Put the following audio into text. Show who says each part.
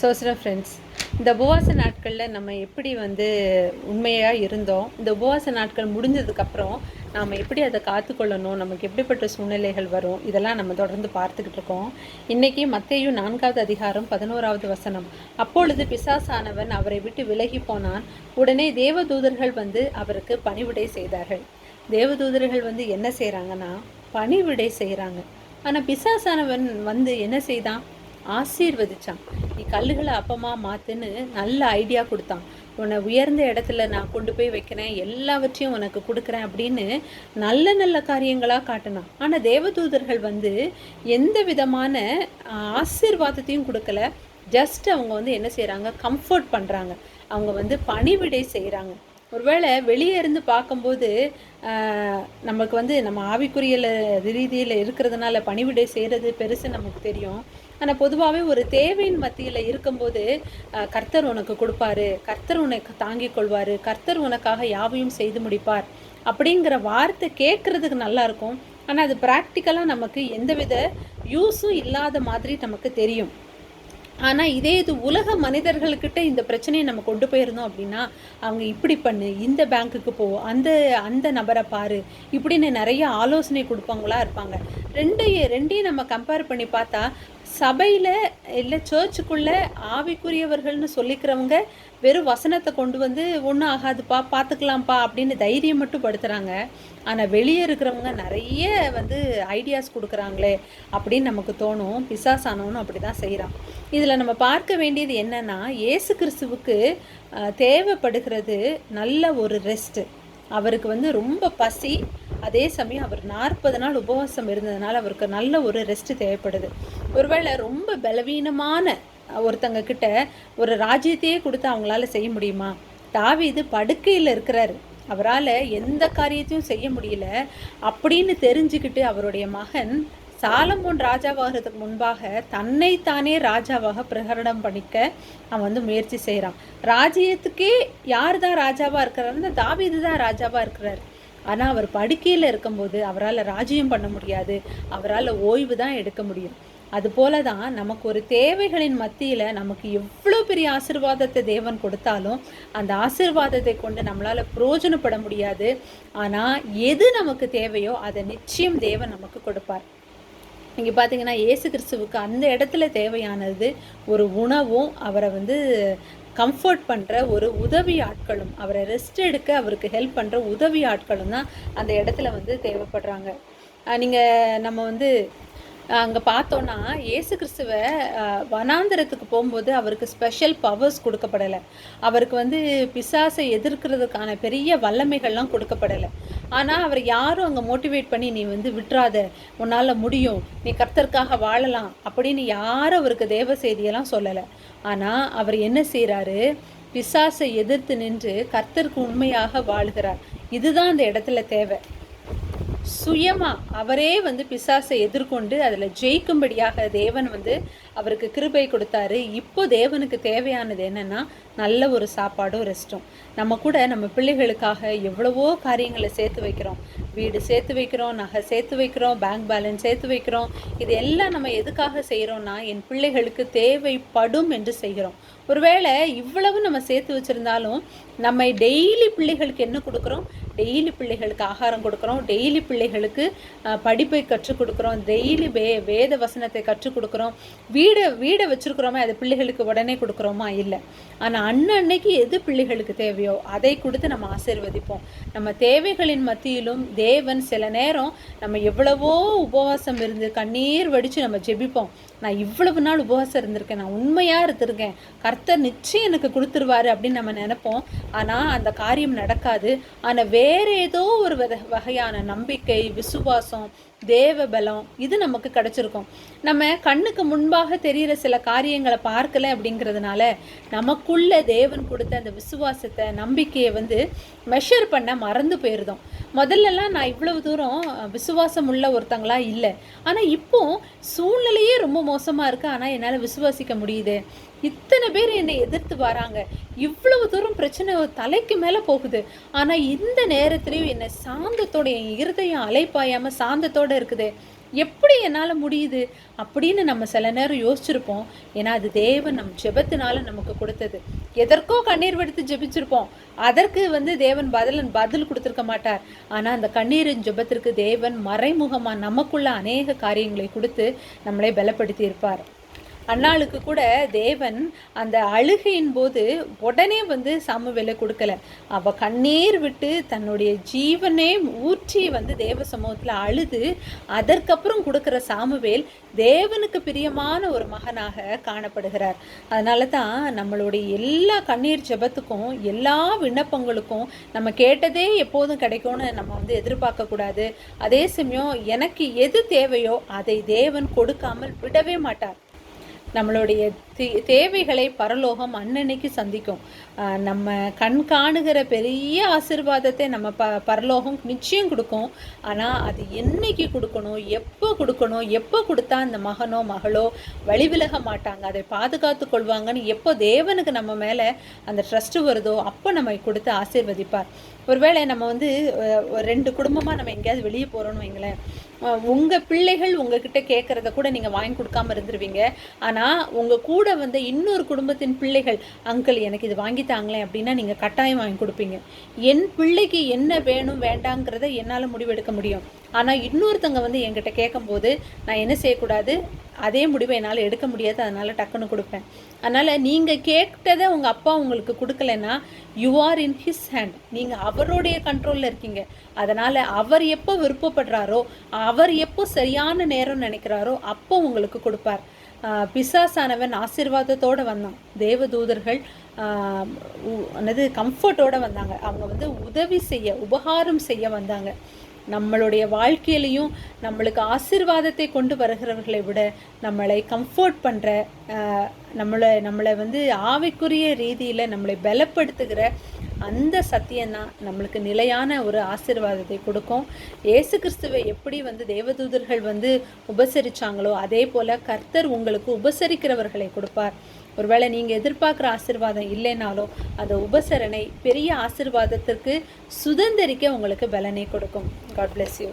Speaker 1: சோசர friends இந்த உபவாச நாட்களில் நம்ம எப்படி வந்து உண்மையாக இருந்தோம் இந்த உபவாச நாட்கள் முடிஞ்சதுக்கப்புறம் நாம் எப்படி அதை காத்துக்கொள்ளணும் நமக்கு எப்படிப்பட்ட சூழ்நிலைகள் வரும் இதெல்லாம் நம்ம தொடர்ந்து பார்த்துக்கிட்டு இருக்கோம். இன்றைக்கி மத்தையும் நான்காவது அதிகாரம் பதினோராவது வசனம். அப்பொழுது பிசாசானவன் அவரை விட்டு விலகி போனான். உடனே தேவதூதர்கள் வந்து அவருக்கு பணிவிடை செய்தார்கள். தேவதூதர்கள் வந்து என்ன செய்கிறாங்கன்னா பணிவிடை செய்கிறாங்க ஆனால் பிசாசானவன் வந்து என்ன செய்தான்? ஆசீர்வதிச்சான். நீ கல்லுகளை அப்பமா மாத்துன்னு நல்ல ஐடியா கொடுத்தான். உன்னை உயர்ந்த இடத்துல நான் கொண்டு போய் வைக்கிறேன். எல்லாவற்றையும் உனக்கு கொடுக்குறேன் அப்படின்னு நல்ல நல்ல காரியங்களாக காட்டினான். ஆனால் தேவதூதர்கள் வந்து எந்த விதமான ஆசீர்வாதத்தையும் கொடுக்கல. ஜஸ்ட் அவங்க வந்து என்ன செய்கிறாங்க கம்ஃபர்ட் பண்ணுறாங்க அவங்க வந்து பணிவிடை செய்கிறாங்க ஒருவேளை வெளியே இருந்து பார்க்கும்போது நமக்கு வந்து நம்ம ஆவிக்குரியல ரீதியில் இருக்கிறதுனால பணிவிடை செய்கிறது பெருசு நமக்கு தெரியும். ஆனால் பொதுவாகவே ஒரு தேவையின் மத்தியில் இருக்கும்போது கர்த்தர் உனக்கு கொடுப்பாரு. கர்த்தர் உனக்கு தாங்கிக் கொள்வார். கர்த்தர் உனக்காக யாவையும் செய்து முடிப்பார். அப்படிங்கிற வார்த்தை கேட்குறதுக்கு நல்லாயிருக்கும் ஆனால் அது ப்ராக்டிக்கலாக நமக்கு எந்தவித யூஸும் இல்லாத மாதிரி நமக்கு தெரியும். ஆனால் இதே இது உலக மனிதர்கள்கிட்ட இந்த பிரச்சனையை நம்ம கொண்டு போயிருந்தோம் அப்படின்னா அவங்க இப்படி பண்ணு இந்த பேங்க்குக்கு போ அந்த அந்த நபரை பாரு இப்படின்னு நிறைய ஆலோசனை கொடுப்பவங்களா இருப்பாங்க. ரெண்டையும் ரெண்டையும் நம்ம கம்பேர் பண்ணி பார்த்தா சபையில் இல்லை சர்ச்சுக்குள்ளே ஆவிக்குரியவர்கள்னு சொல்லிக்கிறவங்க வெறும் வசனத்தை கொண்டு வந்து ஒன்றும் ஆகாதுப்பா பார்த்துக்கலாம்ப்பா அப்படின்னு தைரியம் மட்டும் படுத்துகிறாங்க ஆனால் வெளியே இருக்கிறவங்க நிறைய வந்து ஐடியாஸ் கொடுக்குறாங்களே அப்படின்னு நமக்கு தோணும். பிசாசானவனும் அப்படி தான் செய்கிறான் இதில் நம்ம பார்க்க வேண்டியது என்னென்னா இயேசு கிறிஸ்துவுக்கு தேவைப்படுகிறது நல்ல ஒரு ரெஸ்ட்டு அவருக்கு வந்து ரொம்ப பசி. அதே சமயம் அவர் நாற்பது நாள் உபவாசம் இருந்ததுனால அவருக்கு நல்ல ஒரு ரெஸ்ட் தேவைப்படுது. ஒருவேளை ரொம்ப பலவீனமான ஒருத்தங்க கிட்ட ஒரு ராஜ்யத்தையே கொடுத்து அவங்களால செய்ய முடியுமா? தாவீது படுக்கையில் இருக்கிறாரு. அவரால் எந்த காரியத்தையும் செய்ய முடியல. அப்படின்னு தெரிஞ்சுக்கிட்டு அவருடைய மகன் சாலமோன் ராஜாவாகிறதுக்கு முன்பாக தன்னைத்தானே ராஜாவாக பிரகடனம் பண்ணிக்க அவன் வந்து முயற்சி செய்கிறான் ராஜ்யத்துக்கே யார் தான் ராஜாவாக இருக்கிறாருன்னு தாவீது தான் ராஜாவாக இருக்கிறார். ஆனால் அவர் படுக்கையில் இருக்கும்போது அவரால் ராஜ்யம் பண்ண முடியாது. அவரால் ஓய்வு தான் எடுக்க முடியும். அதுபோல தான் நமக்கு ஒரு தேவைகளின் மத்தியில் நமக்கு எவ்வளோ பெரிய ஆசிர்வாதத்தை தேவன் கொடுத்தாலும் அந்த ஆசீர்வாதத்தை கொண்டு நம்மளால் பிரயோஜனப்பட முடியாது. ஆனால் எது நமக்கு தேவையோ அதை நிச்சயம் தேவன் நமக்கு கொடுப்பார். இங்கே பார்த்தீங்கன்னா ஏசு கிறிஸ்துவுக்கு அந்த இடத்துல தேவையானது ஒரு உணவும் அவரை வந்து கம்ஃபர்ட் பண்ணுற ஒரு உதவி ஆட்களும் அவரை ரெஸ்ட் எடுக்க அவருக்கு ஹெல்ப் பண்ணுற உதவி ஆட்களும் தான் அந்த இடத்துல வந்து தேவைப்படுறாங்க. நீங்கள் நம்ம வந்து அங்கே பார்த்தோன்னா இயேசு கிறிஸ்துவை வனாந்திரத்துக்கு போகும்போது அவருக்கு ஸ்பெஷல் பவர்ஸ் கொடுக்கப்படலை. அவருக்கு வந்து பிசாசை எதிர்க்கிறதுக்கான பெரிய வல்லமைகள்லாம் கொடுக்கப்படலை. ஆனால் அவர் யாரும் அங்கே மோட்டிவேட் பண்ணி நீ வந்து விட்டுறாத. உன்னால் முடியும். நீ கர்த்தருக்காக வாழலாம். அப்படின்னு யாரும் அவருக்கு தேவ செய்தியெல்லாம் சொல்லலை. ஆனால் அவர் என்ன செய்கிறாரு பிசாசை எதிர்த்து நின்று கர்த்தருக்கு உண்மையாக வாழ்கிறார். இதுதான் அந்த இடத்துல தேவை. சுயமாக அவரே வந்து பிசாசை எதிர்கொண்டு அதில் ஜெயிக்கும்படியாக தேவன் வந்து அவருக்கு கிருபை கொடுத்தாரு. இப்போ தேவனுக்கு தேவையானது என்னன்னா நல்ல ஒரு சாப்பாடும் ரெஸ்ட்டும் நம்ம கூட நம்ம பிள்ளைகளுக்காக எவ்வளவோ காரியங்களை சேர்த்து வைக்கிறோம். வீடு சேர்த்து வைக்கிறோம் நகை சேர்த்து வைக்கிறோம் பேங்க் பேலன்ஸ் சேர்த்து வைக்கிறோம். இது எல்லாம் நம்ம எதுக்காக செய்கிறோம்னா என் பிள்ளைகளுக்கு தேவைப்படும் என்று செய்கிறோம். ஒருவேளை இவ்வளவு நம்ம சேர்த்து வச்சுருந்தாலும் நம்ம டெய்லி பிள்ளைகளுக்கு என்ன கொடுக்குறோம்? டெய்லி பிள்ளைகளுக்கு ஆகாரம் கொடுக்குறோம் டெய்லி பிள்ளைகளுக்கு படிப்பை கற்றுக் கொடுக்குறோம் டெய்லி வே வேத வசனத்தை கற்றுக் கொடுக்குறோம். வீடை வீடை வச்சுருக்குறோமே? அது பிள்ளைகளுக்கு உடனே கொடுக்குறோமா? இல்லை. ஆனால் அன்னன்னைக்கு எது பிள்ளைகளுக்கு தேவையோ அதை கொடுத்து நம்ம ஆசீர்வதிப்போம். நம்ம தேவைகளின் மத்தியிலும் தேவன் சில நேரம் நம்ம எவ்வளவோ உபவாசம் இருந்து கண்ணீர் வடித்து நம்ம ஜெபிப்போம். நான் இவ்வளவு நாள் உபவாசம் இருந்திருக்கேன் நான் உண்மையாக இருந்திருக்கேன். கர்த்தர் நிச்சயம் எனக்கு கொடுத்துருவாரு அப்படின்னு நம்ம நினைப்போம். ஆனால் அந்த காரியம் நடக்காது. ஆனால் வே வேற ஏதோ ஒரு வகையான நம்பிக்கை விசுவாசம் தேவ பலம் இது நமக்கு கிடைச்சிருக்கும். நம்ம கண்ணுக்கு முன்பாக தெரிகிற சில காரியங்களை பார்க்கல அப்படிங்கிறதுனால நமக்குள்ள தேவன் கொடுத்த அந்த விசுவாசத்தை நம்பிக்கையை வந்து மெஷர் பண்ண மறந்து போயிருந்தோம் முதல்லலாம் நான் இவ்வளவு தூரம் விசுவாசம் உள்ள ஒருத்தங்களா இல்லை. ஆனால் இப்போ சூழ்நிலையே ரொம்ப மோசமாக இருக்குது ஆனால் என்னால் விசுவாசிக்க முடியுது. இத்தனை பேர் என்னை எதிர்த்து வராங்க. இவ்வளவு தூரம் பிரச்சனை தலைக்கு மேலே போகுது. ஆனால் இந்த நேரத்துலையும் என்னை சாந்தத்தோட என் இருதயம் அலைப்பாயாமல் சாந்தத்தோடு இருக்குது. எப்படி என்னால் முடியுது? அப்படின்னு நம்ம சில நேரம் யோசிச்சிருப்போம். ஏன்னா அது தேவன் நம் ஜெபத்தினால நமக்கு கொடுத்தது. எதற்கோ கண்ணீர் வடித்து ஜெபிச்சிருப்போம். அதற்கு வந்து தேவன் பதில் பதில் கொடுத்துருக்க மாட்டார். ஆனால் அந்த கண்ணீரின் ஜெபத்திற்கு தேவன் மறைமுகமாக நமக்குள்ள அநேக காரியங்களை கொடுத்து நம்மளை பலப்படுத்தி இருப்பார் அன்னாளுக்கு கூட தேவன் அந்த அழுகையின் போது உடனே வந்து சாமுவேலை கொடுக்கல. அவ கண்ணீர் விட்டு தன்னுடைய ஜீவனே ஊற்றி வந்து தேவ சமூகத்தில் அழுது அதற்கப்புறம் கொடுக்குற சாமுவேல் தேவனுக்கு பிரியமான ஒரு மகனாக காணப்படுகிறார். அதனால தான் நம்மளுடைய எல்லா கண்ணீர் ஜெபத்துக்கும் எல்லா விண்ணப்பங்களுக்கும் நம்ம கேட்டதே எப்போதும் கிடைக்கும்னு நம்ம வந்து எதிர்பார்க்கக்கூடாது அதே சமயம் எனக்கு எது தேவையோ அதை தேவன் கொடுக்காமல் விடவே மாட்டார். நம்மளுடைய தே- தேவைகளை பரலோகம் அன்னன்னைக்கு சந்திக்கும். நம்ம கண் காணுகிற பெரிய ஆசீர்வாதத்தை நம்ம ப பரலோகம் நிச்சயம் கொடுக்கும். ஆனால் அது என்னைக்கு கொடுக்கணும் எப்போ கொடுக்கணும் எப்போ கொடுத்தா அந்த மகனோ மகளோ வழிவிலக மாட்டாங்க. அதை பாதுகாத்து கொள்வாங்கன்னு எப்போ தேவனுக்கு நம்ம மேலே அந்த ட்ரஸ்ட்டு வருதோ அப்போ நம்ம கொடுத்து ஆசீர்வதிப்பார். ஒருவேளை நம்ம வந்து ஒரு ரெண்டு குடும்பமாக நம்ம எங்கேயாவது வெளியே போகிறோம்னு வைங்களேன். உங்கள் பிள்ளைகள் உங்ககிட்ட கேட்குறத கூட நீங்கள் வாங்கி கொடுக்காம இருந்துருவீங்க. ஆனால் உங்கள் கூட வந்த இன்னொரு குடும்பத்தின் பிள்ளைகள் அங்கிள் எனக்கு இது வாங்கி தாங்களேன் அப்படின்னா நீங்கள் கட்டாயம் வாங்கி கொடுப்பீங்க. என் பிள்ளைக்கு என்ன வேணும் வேண்டாங்கிறத என்னால் முடிவெடுக்க முடியும். ஆனால் இன்னொருத்தங்க வந்து என்கிட்ட கேட்கும்போது நான் என்ன செய்யக்கூடாது? அதே முடிவை என்னால் எடுக்க முடியாது. அதனால் டக்குன்னு கொடுப்பேன். அதனால் நீங்கள் கேட்டதை உங்கள் அப்பா உங்களுக்கு கொடுக்கலன்னா you are in his hand நீங்கள் அவருடைய கண்ட்ரோலில் இருக்கீங்க. அதனால் அவர் எப்போ விருப்பப்படுறாரோ அவர் எப்போ சரியான நேரம் நினைக்கிறாரோ அப்போ உங்களுக்கு கொடுப்பார். பிசாசானவன் ஆசீர்வாதத்தோடு வந்தான். தேவதூதர்கள் உ- என்னது கம்ஃபர்ட்டோடு வந்தாங்க. அவங்க வந்து உதவி செய்ய உபகாரம் செய்ய வந்தாங்க. நம்மளுடைய வாழ்க்கையிலையும் நம்மளுக்கு ஆசீர்வாதத்தை கொண்டு வருகிறவர்களை விட நம்மளை கம்ஃபர்ட் பண்ணுற நம்மளை நம்மளை வந்து ஆவிக்குரிய ரீதியில் நம்மளை பலப்படுத்துகிற அந்த சத்தியம்தான் நம்மளுக்கு நிலையான ஒரு ஆசீர்வாதத்தை கொடுக்கும். இயேசு கிறிஸ்துவை எப்படி வந்து தேவதூதர்கள் வந்து உபசரித்தாங்களோ அதே போல் கர்த்தர் உங்களுக்கு உபசரிக்கிறவர்களை கொடுப்பார். ஒருவேளை நீங்கள் எதிர்பார்க்குற ஆசிர்வாதம் இல்லைனாலும் அந்த உபசரணை பெரிய ஆசிர்வாதத்திற்கு சுதந்திரிக்க உங்களுக்கு பலனை கொடுக்கும். God bless you